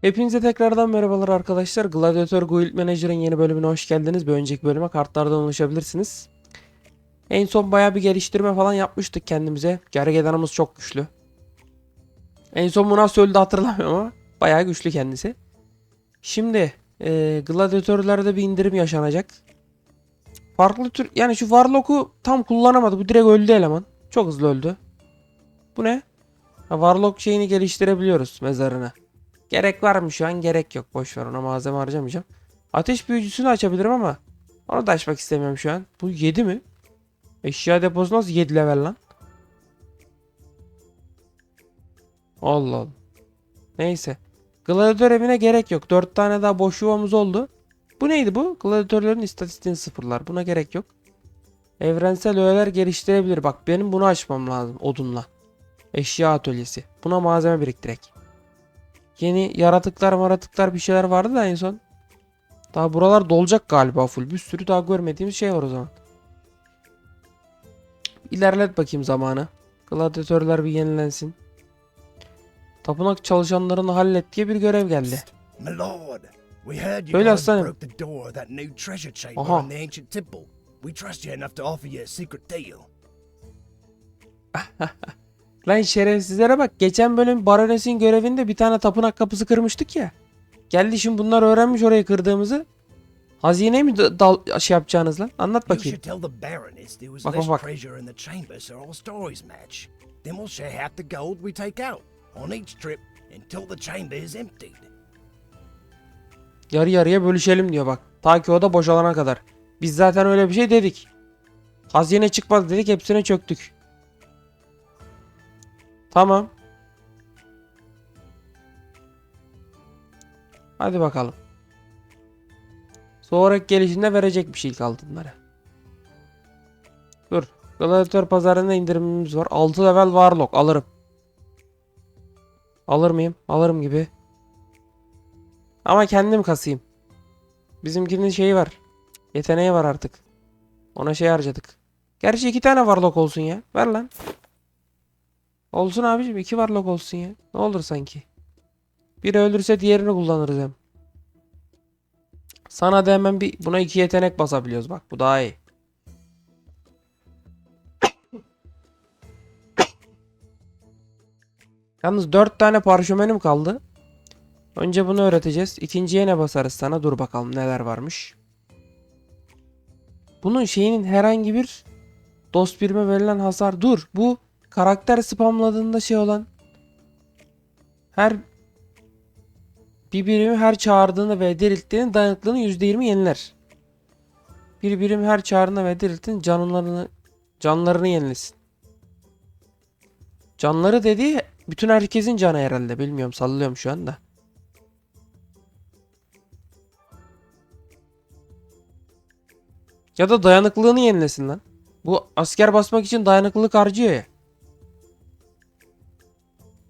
Hepinize tekrardan merhabalar arkadaşlar. Gladiator Guild Manager'ın yeni bölümüne hoş geldiniz. Bir önceki bölüme kartlardan ulaşabilirsiniz. En son baya bir geliştirme falan yapmıştık kendimize. Gergedanımız çok güçlü. En son bu nasıl öldü hatırlamıyorum ama baya güçlü kendisi. Şimdi e, Gladiatörlerde bir indirim yaşanacak. Farklı tür yani şu Warlock'u tam kullanamadı. Bu direkt öldü eleman. Çok hızlı öldü. Bu ne? Ha, Warlock şeyini geliştirebiliyoruz mezarına. Gerek var mı şu an? Gerek yok. Boş ver ona malzeme harcamayacağım. Ateş büyücüsünü açabilirim ama onu da açmak istemiyorum şu an. Bu 7 mi? Eşya deposu nasıl 7 level lan? Allah Allah. Neyse. Gladiator evine gerek yok. 4 tane daha boş yuvamız oldu. Bu neydi bu? Gladiatörlerin istatistiğini sıfırlar. Buna gerek yok. Evrensel öğeler geliştirebilir. Bak benim bunu açmam lazım odunla. Eşya atölyesi. Buna malzeme biriktirek. Yeni yaratıklar maratıklar bir şeyler vardı da en son. Daha buralar dolacak galiba full. Bir sürü daha görmediğimiz şey var o zaman. İlerlet bakayım zamanı. Gladyatörler bir yenilensin. Tapınak çalışanlarını hallet diye bir görev geldi. Guys aslanım. Aha. in the ancient temple. We trust you enough to offer you a secret deal. Lan şerefsizlere bak. Geçen bölüm Barones'in görevinde bir tane tapınak kapısı kırmıştık ya. Geldi şimdi bunlar öğrenmiş orayı kırdığımızı. Hazine mi da- dal şey yapacağınız lan? Anlat bakayım. Bak, bak, bak. Then we'll share half the gold we take out on each trip until the chamber is emptied. Yarı yarıya bölüşelim diyor bak. Ta ki o da boşalana kadar. Biz zaten öyle bir şey dedik. Hazine çıkmadı dedik hepsine çöktük. Tamam. Hadi bakalım. Sonraki gelişinde verecek bir şey altınlara. Dur. Gladiator pazarında indirimimiz var. 6 level Warlock alırım. Alır mıyım? Alırım gibi. Ama kendim kasayım. Bizimkinin şeyi var. Yeteneği var artık. Ona şey harcadık. Gerçi iki tane varlok olsun ya. Ver lan. Olsun abicim iki varlok olsun ya. Ne olur sanki. Biri ölürse diğerini kullanırız hem. Sana da hemen bir buna iki yetenek basabiliyoruz bak bu daha iyi. Yalnız dört tane parşömenim kaldı. Önce bunu öğreteceğiz. İkinciye ne basarız sana? Dur bakalım neler varmış. Bunun şeyinin herhangi bir dost birime verilen hasar. Dur bu karakter spamladığında şey olan her bir birimi her çağırdığında ve dirilttiğinde dayanıklılığını %20 yeniler. Bir birim her çağırdığında ve dirilttiğinde canlarını canlarını yenilesin. Canları dediği bütün herkesin canı herhalde. Bilmiyorum sallıyorum şu anda. Ya da dayanıklılığını yenilesin lan. Bu asker basmak için dayanıklılık harcıyor ya.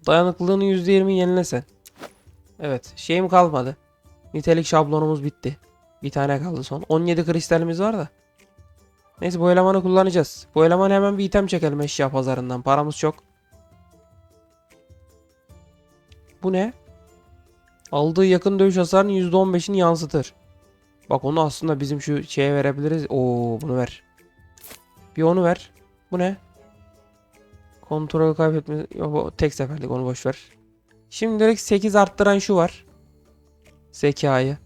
Dayanıklılığını %20 yenilesen. Evet şeyim kalmadı. Nitelik şablonumuz bitti. Bir tane kaldı son. 17 kristalimiz var da. Neyse bu elemanı kullanacağız. Bu elemanı hemen bir item çekelim eşya pazarından. Paramız çok. Bu ne? Aldığı yakın dövüş hasarının %15'ini yansıtır. Bak onu aslında bizim şu şeye verebiliriz. Oo bunu ver. Bir onu ver. Bu ne? Kontrol kaybetme. Yok bu tek seferlik onu boş ver. Şimdilik 8 arttıran şu var. Zekayı.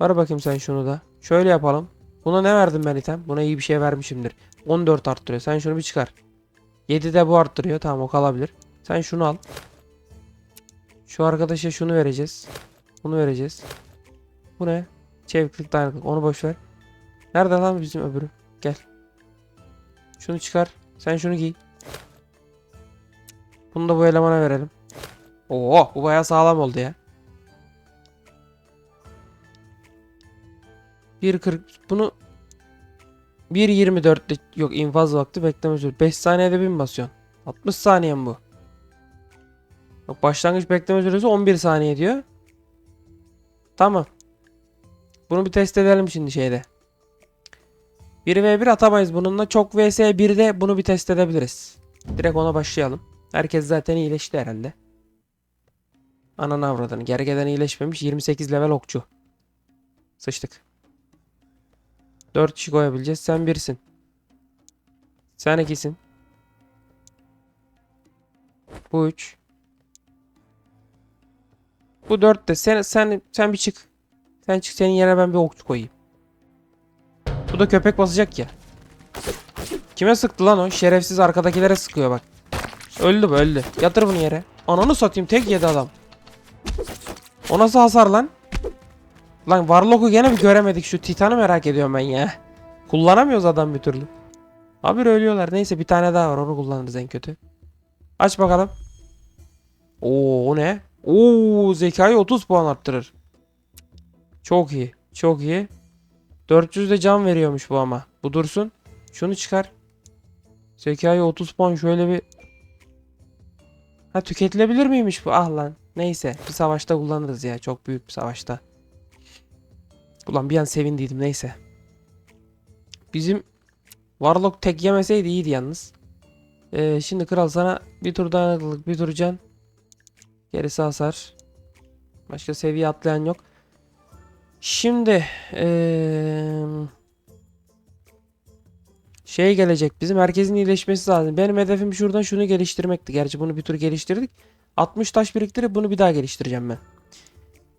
Ver bakayım sen şunu da. Şöyle yapalım. Buna ne verdim ben item? Buna iyi bir şey vermişimdir. 14 arttırıyor. Sen şunu bir çıkar. 7 de bu arttırıyor. Tamam o kalabilir. Sen şunu al. Şu arkadaşa şunu vereceğiz. Bunu vereceğiz. Bu ne? Çeviklik dayanıklık. Onu boş ver. Nerede lan bizim öbürü? Gel. Şunu çıkar. Sen şunu giy. Bunu da bu elemana verelim. Oo, bu bayağı sağlam oldu ya. 1.40 bunu 1.24'te yok infaz vakti bekleme süresi. 5 saniyede bin basıyorsun. 60 saniye mi bu? Yok başlangıç bekleme süresi 11 saniye diyor. Tamam. Bunu bir test edelim şimdi şeyde. 1v1 atamayız bununla. Çok vs 1'de bunu bir test edebiliriz. Direkt ona başlayalım. Herkes zaten iyileşti herhalde. Ananı avradını. Gergeden iyileşmemiş. 28 level okçu. Sıçtık. 4 kişi koyabileceğiz. Sen birsin. Sen ikisin. Bu 3. Bu 4 de. Sen, sen, sen bir çık. Sen çık senin yerine ben bir okçu koyayım. Bu da köpek basacak ya. Kime sıktı lan o? Şerefsiz arkadakilere sıkıyor bak. Öldü bu öldü. Yatır bunu yere. Ananı satayım tek yedi adam. O nasıl hasar lan? Lan Warlock'u gene bir göremedik. Şu Titan'ı merak ediyorum ben ya. Kullanamıyoruz adam bir türlü. Abi ölüyorlar. Neyse bir tane daha var. Onu kullanırız en kötü. Aç bakalım. Oo o ne? Oo zekayı 30 puan arttırır. Çok iyi. Çok iyi. 400 de can veriyormuş bu ama. Bu dursun. Şunu çıkar. Zekayı 30 puan şöyle bir Ha tüketilebilir miymiş bu? Ah lan. Neyse. Bir savaşta kullanırız ya. Çok büyük bir savaşta. Ulan bir an sevindiydim. Neyse. Bizim Warlock tek yemeseydi iyiydi yalnız. Ee, şimdi kral sana bir tur dayanıklılık, bir tur can. Gerisi hasar. Başka seviye atlayan yok. Şimdi ee, şey gelecek. Bizim herkesin iyileşmesi lazım. Benim hedefim şuradan şunu geliştirmekti. Gerçi bunu bir tur geliştirdik. 60 taş biriktirip bunu bir daha geliştireceğim ben.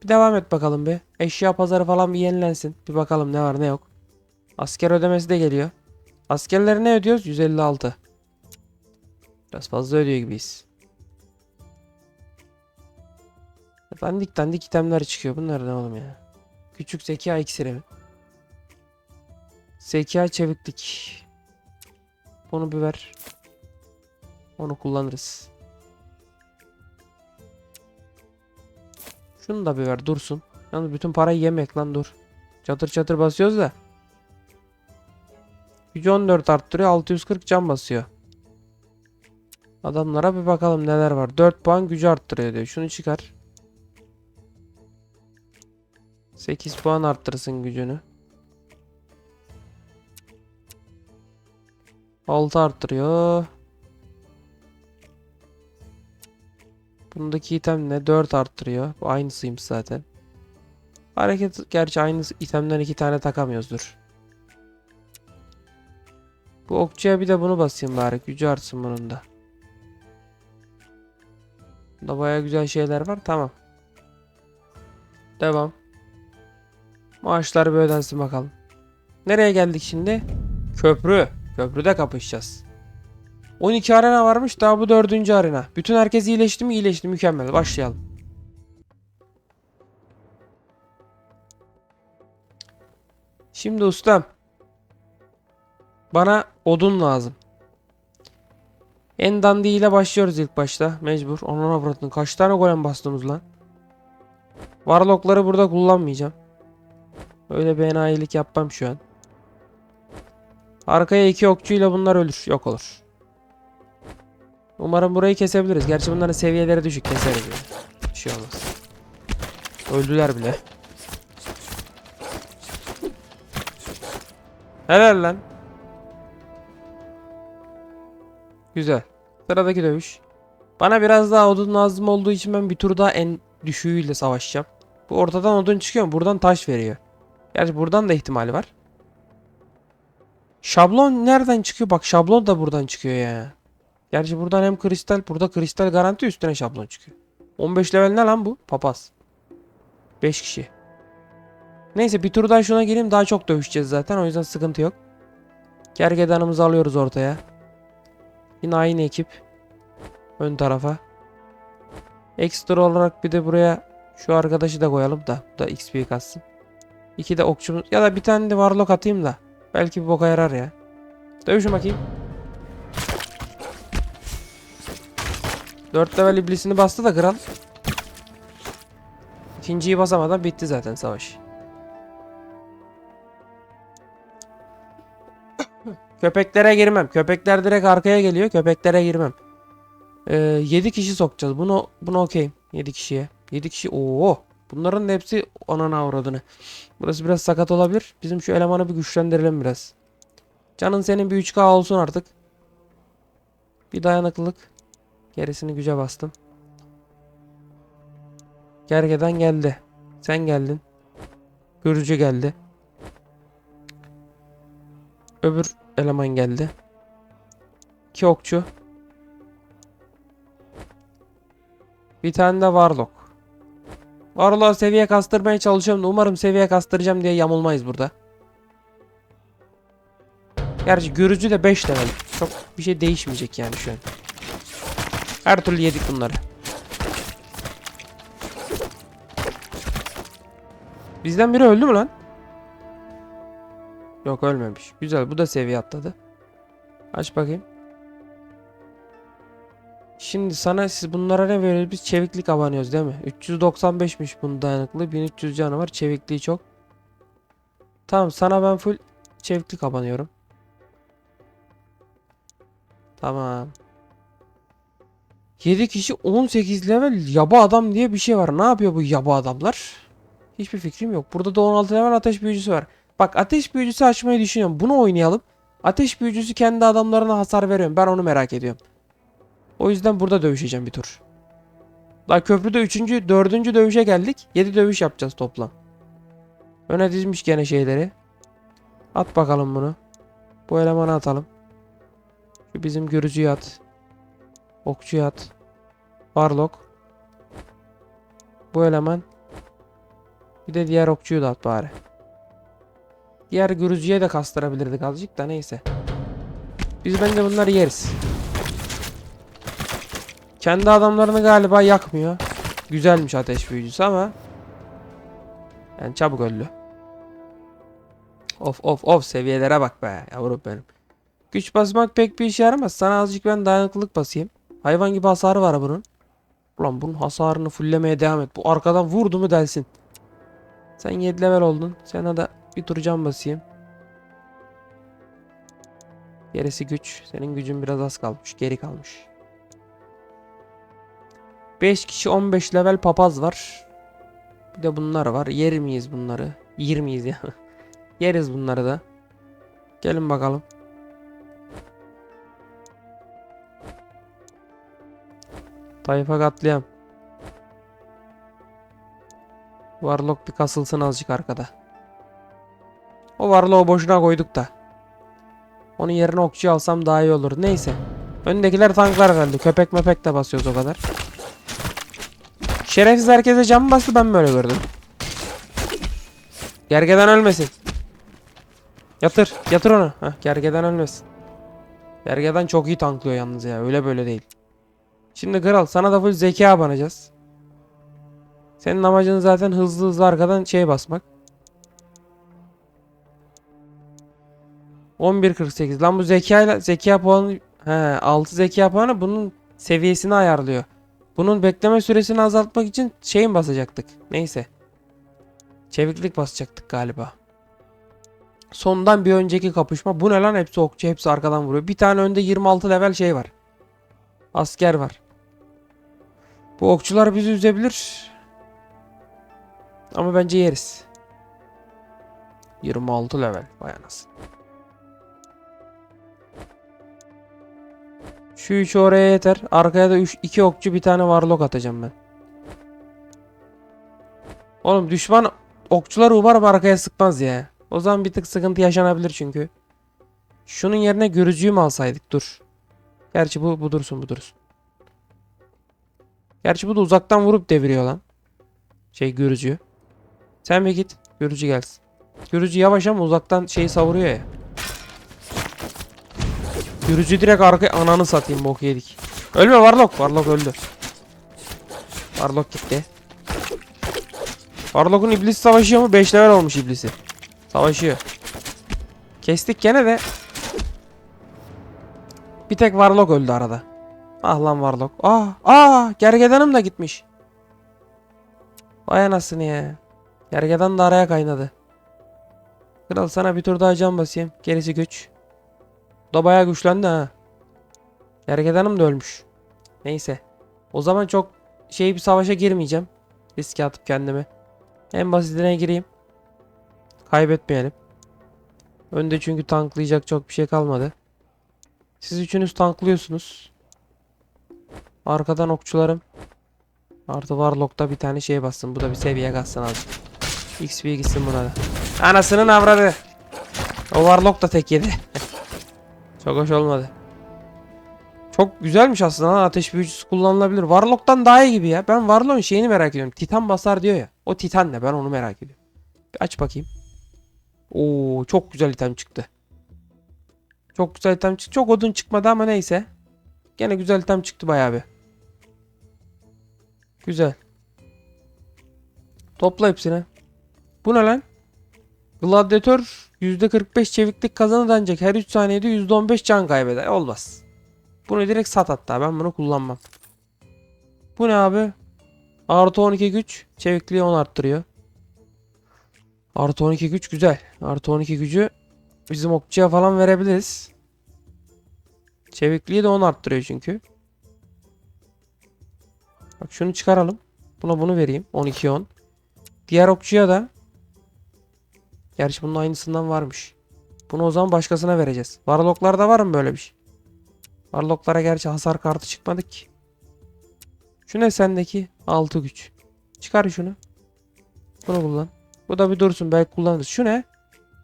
Bir devam et bakalım bir. Eşya pazarı falan bir yenilensin. Bir bakalım ne var ne yok. Asker ödemesi de geliyor. Askerlere ne ödüyoruz? 156. Biraz fazla ödüyor gibiyiz. Dandik dandik itemler çıkıyor. Bunlar ne oğlum ya? Küçük zeka iksiri? Zeka çeviklik. Onu bir ver. Onu kullanırız. Şunu da bir ver dursun. Yalnız bütün parayı yemek lan dur. Çatır çatır basıyoruz da. Gücü 14 arttırıyor 640 can basıyor. Adamlara bir bakalım neler var. 4 puan gücü arttırıyor diyor. Şunu çıkar. 8 puan arttırsın gücünü. 6 arttırıyor. Bundaki item ne? 4 arttırıyor. Bu aynısıymış zaten. Hareket gerçi aynı itemden iki tane takamıyoruzdur. Bu okçuya bir de bunu basayım bari. Gücü artsın bunun da. Bunda baya güzel şeyler var. Tamam. Devam. Maaşlar bir ödensin bakalım. Nereye geldik şimdi? Köprü. Köprüde kapışacağız. 12 arena varmış daha bu 4. arena. Bütün herkes iyileşti mi? İyileşti. Mükemmel. Başlayalım. Şimdi ustam. Bana odun lazım. En dandiyle başlıyoruz ilk başta. Mecbur. Onun avradını. Kaç tane golem bastınız lan? Warlock'ları burada kullanmayacağım. Öyle bir enayilik yapmam şu an. Arkaya iki okçuyla bunlar ölür. Yok olur. Umarım burayı kesebiliriz. Gerçi bunların seviyeleri düşük. Keseriz ya. Bir şey olmaz. Öldüler bile. Helal lan. Güzel. Sıradaki dövüş. Bana biraz daha odun lazım olduğu için ben bir tur daha en düşüğüyle savaşacağım. Bu ortadan odun çıkıyor. Buradan taş veriyor. Gerçi buradan da ihtimali var. Şablon nereden çıkıyor? Bak şablon da buradan çıkıyor ya. Gerçi buradan hem kristal, burada kristal garanti üstüne şablon çıkıyor. 15 level ne lan bu? Papaz. 5 kişi. Neyse bir tur daha şuna gireyim daha çok dövüşeceğiz zaten o yüzden sıkıntı yok. Gergedanımızı alıyoruz ortaya. Yine aynı ekip. Ön tarafa. Ekstra olarak bir de buraya şu arkadaşı da koyalım da. Bu da XP katsın. İki de okçumuz ya da bir tane de warlock atayım da. Belki bir boka yarar ya. Dövüşün bakayım. 4 level iblisini bastı da kral. İkinciyi basamadan bitti zaten savaş. Köpeklere girmem. Köpekler direkt arkaya geliyor. Köpeklere girmem. Ee, 7 kişi sokacağız. Bunu bunu okeyim. 7 kişiye. 7 kişi. Oo. Bunların hepsi anana avradını. Burası biraz sakat olabilir. Bizim şu elemanı bir güçlendirelim biraz. Canın senin bir 3K olsun artık. Bir dayanıklılık. Gerisini güce bastım. Gergedan geldi. Sen geldin. Gürcü geldi. Öbür eleman geldi. İki okçu. Bir tane de Warlock. Warlock'a seviye kastırmaya çalışıyorum da umarım seviye kastıracağım diye yamulmayız burada. Gerçi görücü de 5 level. Çok bir şey değişmeyecek yani şu an. Her türlü yedik bunları. Bizden biri öldü mü lan? Yok ölmemiş. Güzel bu da seviye atladı. Aç bakayım. Şimdi sana siz bunlara ne veriyoruz? Biz çeviklik abanıyoruz değil mi? 395'miş bunun dayanıklı. 1300 canı var. Çevikliği çok. Tamam sana ben full çeviklik abanıyorum. Tamam. 7 kişi 18 level yaba adam diye bir şey var. Ne yapıyor bu yaba adamlar? Hiçbir fikrim yok. Burada da 16 level ateş büyücüsü var. Bak ateş büyücüsü açmayı düşünüyorum. Bunu oynayalım. Ateş büyücüsü kendi adamlarına hasar veriyor. Ben onu merak ediyorum. O yüzden burada dövüşeceğim bir tur. Daha köprüde 3. 4. dövüşe geldik. 7 dövüş yapacağız toplam. Öne dizmiş gene şeyleri. At bakalım bunu. Bu elemanı atalım. Şu bizim görücüyü at. Okçuyu at. Warlock. Bu eleman. Bir de diğer okçuyu da at bari. Diğer görücüye de kastırabilirdik azıcık da neyse. Biz bence bunları yeriz. Kendi adamlarını galiba yakmıyor. Güzelmiş ateş büyücüsü ama yani çabuk öldü. Of of of seviyelere bak be yavrum benim. Güç basmak pek bir işe yaramaz. Sana azıcık ben dayanıklılık basayım. Hayvan gibi hasarı var bunun. Ulan bunun hasarını fullemeye devam et. Bu arkadan vurdu mu delsin. Sen 7 level oldun. Sana da bir tur can basayım. Gerisi güç. Senin gücün biraz az kalmış. Geri kalmış. 5 kişi 15 level papaz var. Bir de bunlar var. Yer miyiz bunları? Yer miyiz ya? Yeriz bunları da. Gelin bakalım. Tayfa katliam. Warlock bir kasılsın azıcık arkada. O Warlock'u boşuna koyduk da. Onun yerine okçu alsam daha iyi olur. Neyse. Öndekiler tanklar herhalde. Köpek mepek de basıyoruz o kadar. Şerefsiz herkese cam bastı ben böyle gördüm. Gergeden ölmesin. Yatır. Yatır onu. Heh, gergeden ölmesin. Gergeden çok iyi tanklıyor yalnız ya. Öyle böyle değil. Şimdi kral sana da full zeka banacağız. Senin amacın zaten hızlı hızlı arkadan şey basmak. 11.48 lan bu zekayla zeka puanı he 6 zeka puanı bunun seviyesini ayarlıyor. Bunun bekleme süresini azaltmak için şey mi basacaktık? Neyse. Çeviklik basacaktık galiba. Sondan bir önceki kapışma. Bu ne lan hepsi okçu hepsi arkadan vuruyor. Bir tane önde 26 level şey var. Asker var. Bu okçular bizi üzebilir. Ama bence yeriz. 26 level. Vay anasını. Şu üçü oraya yeter. Arkaya da 3 2 okçu bir tane warlock atacağım ben. Oğlum düşman okçuları umarım arkaya sıkmaz ya. O zaman bir tık sıkıntı yaşanabilir çünkü. Şunun yerine görücüyü mü alsaydık? Dur. Gerçi bu, bu dursun bu dursun. Gerçi bu da uzaktan vurup deviriyor lan. Şey görücü. Sen bir git. Görücü gelsin. Görücü yavaş ama uzaktan şeyi savuruyor ya. Görücü direkt arkaya ananı satayım bok yedik. Ölme Warlock. Warlock öldü. Warlock gitti. Warlock'un iblis savaşıyor mu? 5 level olmuş iblisi. Savaşıyor. Kestik gene de. Bir tek Warlock öldü arada. Ah lan Warlock. Ah, ah, gergedanım da gitmiş. Vay anasını ya. Gergedan da araya kaynadı. Kral sana bir tur daha can basayım. Gerisi güç. Da bayağı güçlendi ha. Gergedanım da ölmüş. Neyse. O zaman çok şey bir savaşa girmeyeceğim. Riske atıp kendimi. En basitine gireyim. Kaybetmeyelim. Önde çünkü tanklayacak çok bir şey kalmadı. Siz üçünüz tanklıyorsunuz. Arkadan okçularım. Artı Warlock'ta bir tane şey bassın. Bu da bir seviye katsın azıcık. XP gitsin buna da. Anasının avradı. O Warlock da tek yedi. Çok hoş olmadı. Çok güzelmiş aslında ateş büyücüsü kullanılabilir. Warlock'tan daha iyi gibi ya. Ben Warlock'un şeyini merak ediyorum. Titan basar diyor ya. O Titan ne? Ben onu merak ediyorum. Bir aç bakayım. Oo çok güzel item çıktı. Çok güzel item çıktı. Çok odun çıkmadı ama neyse. Gene güzel item çıktı bayağı bir. Güzel. Topla hepsini. Bu ne lan? Gladyatör %45 çeviklik kazanır ancak her 3 saniyede %15 can kaybeder. Olmaz. Bunu direkt sat hatta. Ben bunu kullanmam. Bu ne abi? Artı 12 güç. Çevikliği 10 arttırıyor. Artı 12 güç güzel. Artı 12 gücü bizim okçuya falan verebiliriz. Çevikliği de 10 arttırıyor çünkü. Bak şunu çıkaralım. Buna bunu vereyim. 12 10. Diğer okçuya da Gerçi bunun aynısından varmış. Bunu o zaman başkasına vereceğiz. Warlock'larda var mı böyle bir şey? Warlock'lara gerçi hasar kartı çıkmadı ki. Şu ne sendeki? 6 güç. Çıkar şunu. Bunu kullan. Bu da bir dursun belki kullanırız. Şu ne?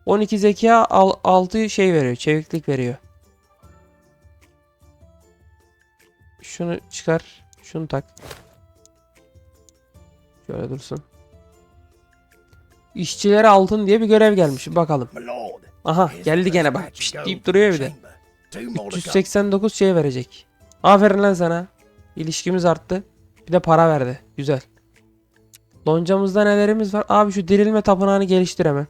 12 zeka 6 şey veriyor. Çeviklik veriyor. Şunu çıkar. Şunu tak. Şöyle dursun. İşçilere altın diye bir görev gelmiş. Bakalım. Aha geldi gene bak. Pişt deyip duruyor bir de. chamber. Two more to go. 389 şey verecek. Aferin lan sana. İlişkimiz arttı. Bir de para verdi. Güzel. Loncamızda nelerimiz var? Abi şu dirilme tapınağını geliştir hemen.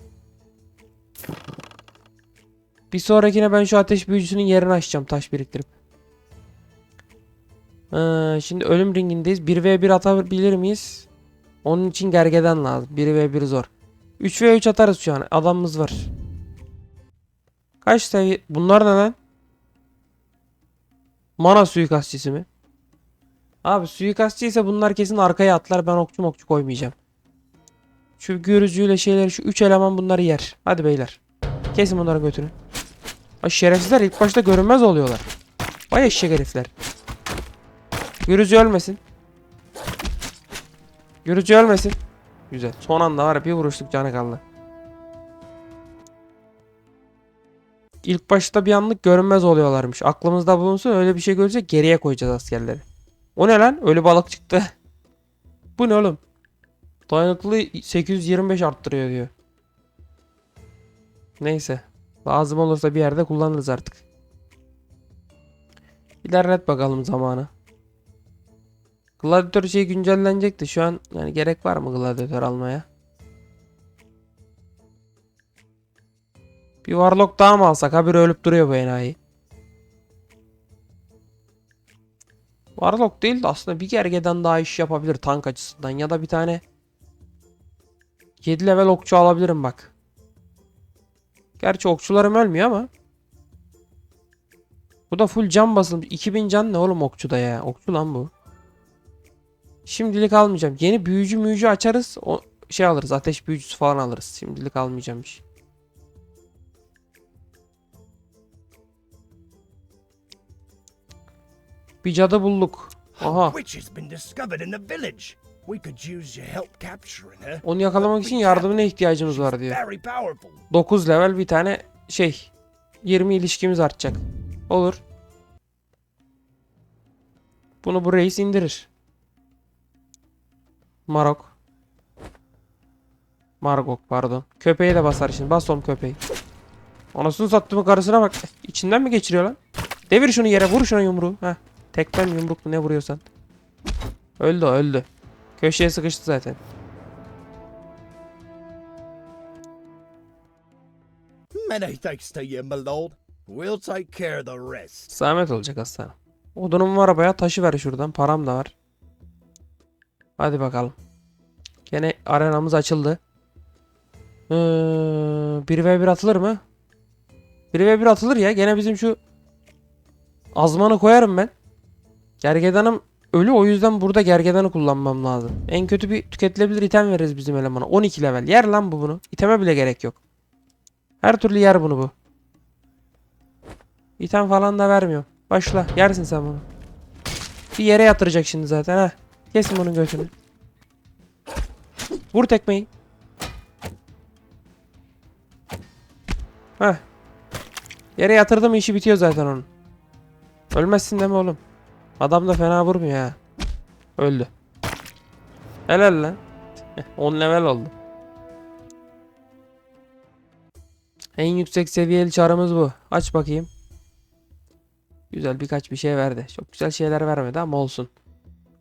Bir sonrakine ben şu ateş büyücüsünün yerini açacağım taş biriktirip. Ee, şimdi ölüm ringindeyiz. 1v1 atabilir miyiz? Onun için gergeden lazım. 1v1 zor. 3v3 atarız şu an. Adamımız var. Kaç seviye? Bunlar ne lan? Mana suikastçısı mı? Abi suikastçı ise bunlar kesin arkaya atlar. Ben okçu mokçu koymayacağım. Şu görücüyle şeyleri şu 3 eleman bunları yer. Hadi beyler. Kesin bunları götürün. Ay şerefsizler ilk başta görünmez oluyorlar. Vay eşek herifler. Görücü ölmesin. Görücü ölmesin. Güzel. Son anda bir vuruşluk canı kaldı. İlk başta bir anlık görünmez oluyorlarmış. Aklımızda bulunsun öyle bir şey görsek geriye koyacağız askerleri. O ne lan? Ölü balık çıktı. Bu ne oğlum? Dayanıklı 825 arttırıyor diyor. Neyse. Lazım olursa bir yerde kullanırız artık. İlerlet bakalım zamanı. Gladiator şey güncellenecekti. Şu an yani gerek var mı Gladiator almaya? Bir Warlock daha mı alsak? Habire ölüp duruyor bu enayi. Warlock değil de aslında bir gergeden daha iş yapabilir tank açısından. Ya da bir tane 7 level okçu alabilirim bak. Gerçi okçularım ölmüyor ama. Bu da full can basılmış. 2000 can ne oğlum okçuda ya? Okçu lan bu. Şimdilik almayacağım. Yeni büyücü müyücü açarız. O şey alırız. Ateş büyücüsü falan alırız. Şimdilik almayacağım bir şey. Bir cadı bulduk. Aha. Onu yakalamak için yardımına ihtiyacımız var diyor. Very powerful. 9 level bir tane şey. 20 ilişkimiz artacak. Olur. Bunu bu reis indirir. Marok. Margok pardon. Köpeği de basar şimdi. Bas oğlum köpeği. Anasını sattığımın karısına bak. İçinden mi geçiriyor lan? Devir şunu yere vur şuna yumruğu. Heh. Tekmen yumruk mu ne vuruyorsan. Öldü öldü. Köşeye sıkıştı zaten. Many thanks to you, my lord. We'll take care of the rest. Zahmet olacak aslanım. Odunum var arabaya taşı ver şuradan. Param da var. Hadi bakalım. Gene arenamız açıldı. Ee, 1v1 atılır mı? 1v1 atılır ya. Gene bizim şu azmanı koyarım ben. Gergedanım ölü o yüzden burada gergedanı kullanmam lazım. En kötü bir tüketilebilir item veririz bizim elemana. 12 level. Yer lan bu bunu. İteme bile gerek yok. Her türlü yer bunu bu. İtem falan da vermiyor. Başla. Yersin sen bunu. Bir yere yatıracak şimdi zaten ha. Kesin bunun götünü. Vur tekmeyi. Heh. Yere yatırdım işi bitiyor zaten onun. Ölmezsin deme oğlum. Adam da fena vurmuyor ha. Öldü. Helal lan. 10 level oldu. En yüksek seviyeli çarımız bu. Aç bakayım. Güzel birkaç bir şey verdi. Çok güzel şeyler vermedi ama olsun.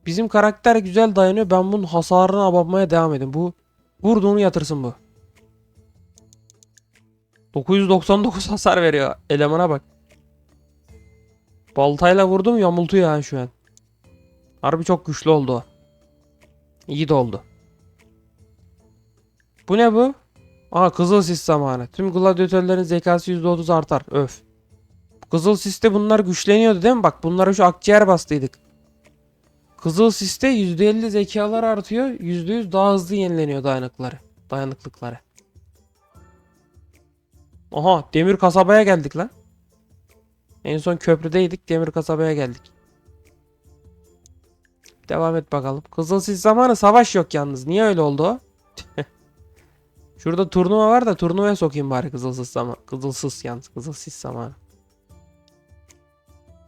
Bizim karakter güzel dayanıyor. Ben bunun hasarını abanmaya devam edin. Bu vurduğunu yatırsın bu. 999 hasar veriyor. Elemana bak. Baltayla vurdum yamultuyor yani şu an. Harbi çok güçlü oldu o. İyi de oldu. Bu ne bu? Aha kızıl sis zamanı. Tüm gladyatörlerin zekası %30 artar. Öf. Kızıl siste bunlar güçleniyordu değil mi? Bak bunlara şu akciğer bastıydık. Kızıl siste %50 zekalar artıyor. %100 daha hızlı yenileniyor dayanıkları. Dayanıklıkları. Aha demir kasabaya geldik lan. En son köprüdeydik demir kasabaya geldik. Devam et bakalım. Kızıl sis zamanı savaş yok yalnız. Niye öyle oldu? Şurada turnuva var da turnuvaya sokayım bari kızılsız zaman. Kızılsız yalnız. Kızılsız zamanı.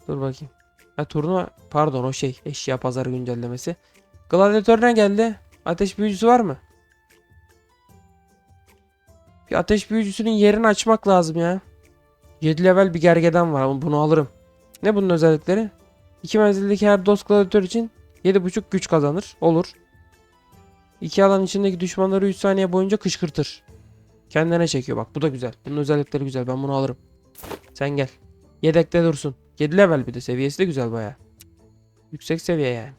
Dur bakayım. Ha turnuva pardon o şey eşya pazarı güncellemesi. Gladyatör ne geldi? Ateş büyücüsü var mı? Bir ateş büyücüsünün yerini açmak lazım ya. 7 level bir gergeden var ama bunu alırım. Ne bunun özellikleri? İki menzildeki her dost gladyatör için 7.5 güç kazanır. Olur. İki alan içindeki düşmanları 3 saniye boyunca kışkırtır. Kendine çekiyor bak bu da güzel. Bunun özellikleri güzel ben bunu alırım. Sen gel. Yedekte dursun. 7 level bir de seviyesi de güzel baya. Yüksek seviye yani.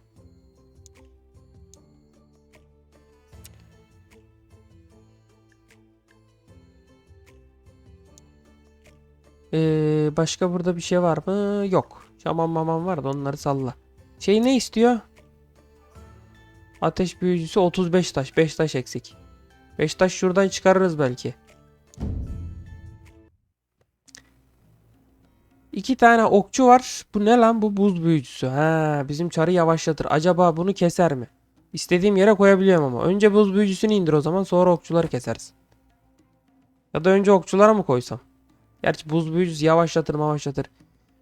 Ee, başka burada bir şey var mı? Yok. Şaman maman var da onları salla. Şey ne istiyor? Ateş büyücüsü 35 taş. 5 taş eksik. 5 taş şuradan çıkarırız belki. İki tane okçu var. Bu ne lan? Bu buz büyücüsü. Ha, bizim çarı yavaşlatır. Acaba bunu keser mi? İstediğim yere koyabiliyorum ama. Önce buz büyücüsünü indir o zaman. Sonra okçuları keseriz. Ya da önce okçulara mı koysam? Gerçi buz büyücüsü yavaşlatır yavaşlatır.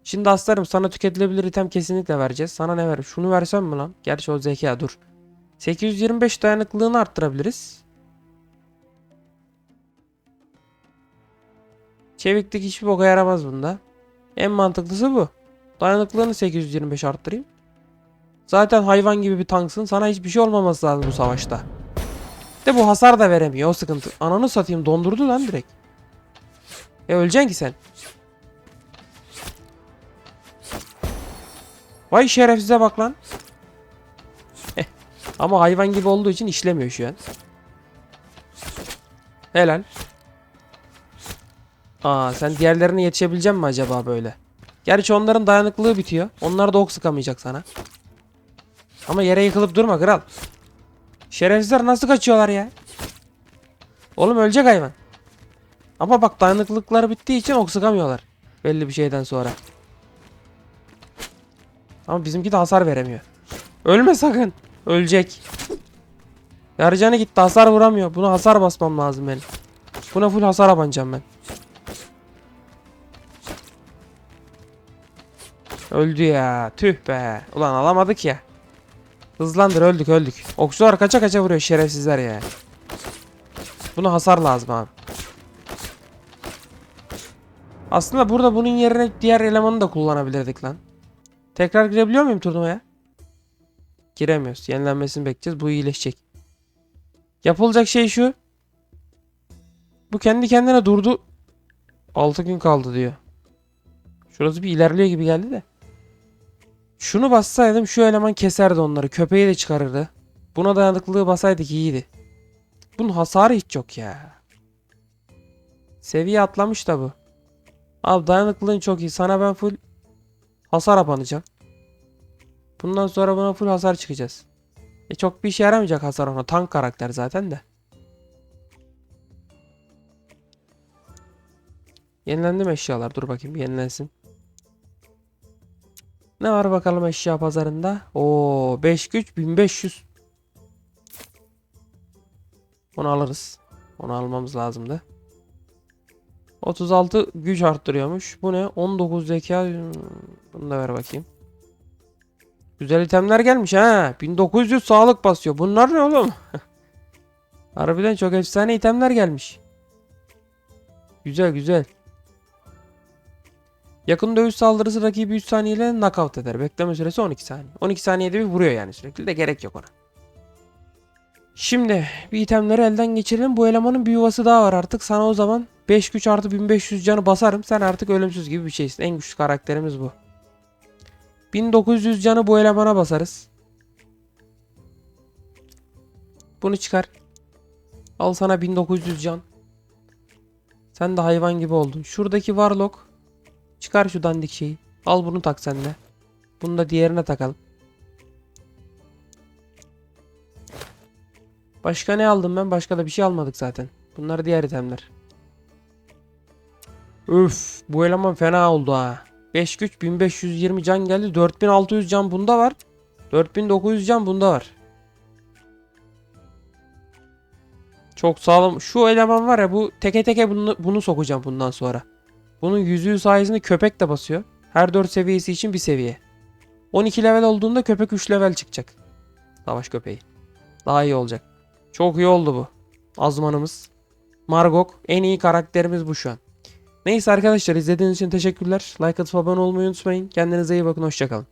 Şimdi aslarım sana tüketilebilir item kesinlikle vereceğiz. Sana ne ver? Şunu versem mi lan? Gerçi o zeka dur. 825 dayanıklılığını arttırabiliriz. Çeviklik hiçbir boka yaramaz bunda. En mantıklısı bu. Dayanıklılığını 825 arttırayım. Zaten hayvan gibi bir tanksın. Sana hiçbir şey olmaması lazım bu savaşta. De bu hasar da veremiyor o sıkıntı. Ananı satayım dondurdu lan direkt. E öleceksin ki sen. Vay şerefsize bak lan. Ama hayvan gibi olduğu için işlemiyor şu an. Helal. Aa sen diğerlerine yetişebilecek mi acaba böyle? Gerçi onların dayanıklılığı bitiyor. Onlar da ok sıkamayacak sana. Ama yere yıkılıp durma kral. Şerefsizler nasıl kaçıyorlar ya? Oğlum ölecek hayvan. Ama bak dayanıklılıkları bittiği için ok sıkamıyorlar. Belli bir şeyden sonra. Ama bizimki de hasar veremiyor. Ölme sakın. Ölecek. Yarıcanı gitti hasar vuramıyor. Buna hasar basmam lazım benim. Buna full hasar abanacağım ben. Öldü ya. Tüh be. Ulan alamadık ya. Hızlandır öldük öldük. Okçular kaça kaça vuruyor şerefsizler ya. Buna hasar lazım abi. Aslında burada bunun yerine diğer elemanı da kullanabilirdik lan. Tekrar girebiliyor muyum turnuvaya? Giremiyoruz. Yenilenmesini bekleyeceğiz. Bu iyileşecek. Yapılacak şey şu. Bu kendi kendine durdu. 6 gün kaldı diyor. Şurası bir ilerliyor gibi geldi de. Şunu bassaydım şu eleman keserdi onları. Köpeği de çıkarırdı. Buna dayanıklılığı basaydık iyiydi. Bunun hasarı hiç yok ya. Seviye atlamış da bu. Abi dayanıklılığın çok iyi. Sana ben full hasar abanacağım. Bundan sonra buna full hasar çıkacağız. E çok bir işe yaramayacak hasar ona. Tank karakter zaten de. Yenilendi mi eşyalar? Dur bakayım bir yenilensin. Ne var bakalım eşya pazarında? Oo 5 güç 1500. Onu alırız. Onu almamız lazımdı. 36 güç arttırıyormuş. Bu ne? 19 zeka. Bunu da ver bakayım. Güzel itemler gelmiş ha. 1900 sağlık basıyor. Bunlar ne oğlum? Harbiden çok efsane itemler gelmiş. Güzel güzel. Yakın dövüş saldırısı rakibi 3 saniyeyle knockout eder. Bekleme süresi 12 saniye. 12 saniyede bir vuruyor yani sürekli de gerek yok ona. Şimdi bir itemleri elden geçirelim. Bu elemanın bir yuvası daha var artık. Sana o zaman 5 güç artı 1500 canı basarım. Sen artık ölümsüz gibi bir şeysin. En güçlü karakterimiz bu. 1900 canı bu elemana basarız. Bunu çıkar. Al sana 1900 can. Sen de hayvan gibi oldun. Şuradaki Warlock. Çıkar şu dandik şeyi. Al bunu tak sen de. Bunu da diğerine takalım. Başka ne aldım ben? Başka da bir şey almadık zaten. Bunlar diğer itemler. Üf, bu eleman fena oldu ha. 5 güç 1520 can geldi. 4600 can bunda var. 4900 can bunda var. Çok sağlam. Şu eleman var ya bu teke teke bunu, bunu sokacağım bundan sonra. Bunun yüzüğü sayesinde köpek de basıyor. Her 4 seviyesi için bir seviye. 12 level olduğunda köpek 3 level çıkacak. Savaş köpeği. Daha iyi olacak. Çok iyi oldu bu. Azmanımız. Margok en iyi karakterimiz bu şu an. Neyse arkadaşlar izlediğiniz için teşekkürler. Like atıp abone olmayı unutmayın. Kendinize iyi bakın. Hoşçakalın.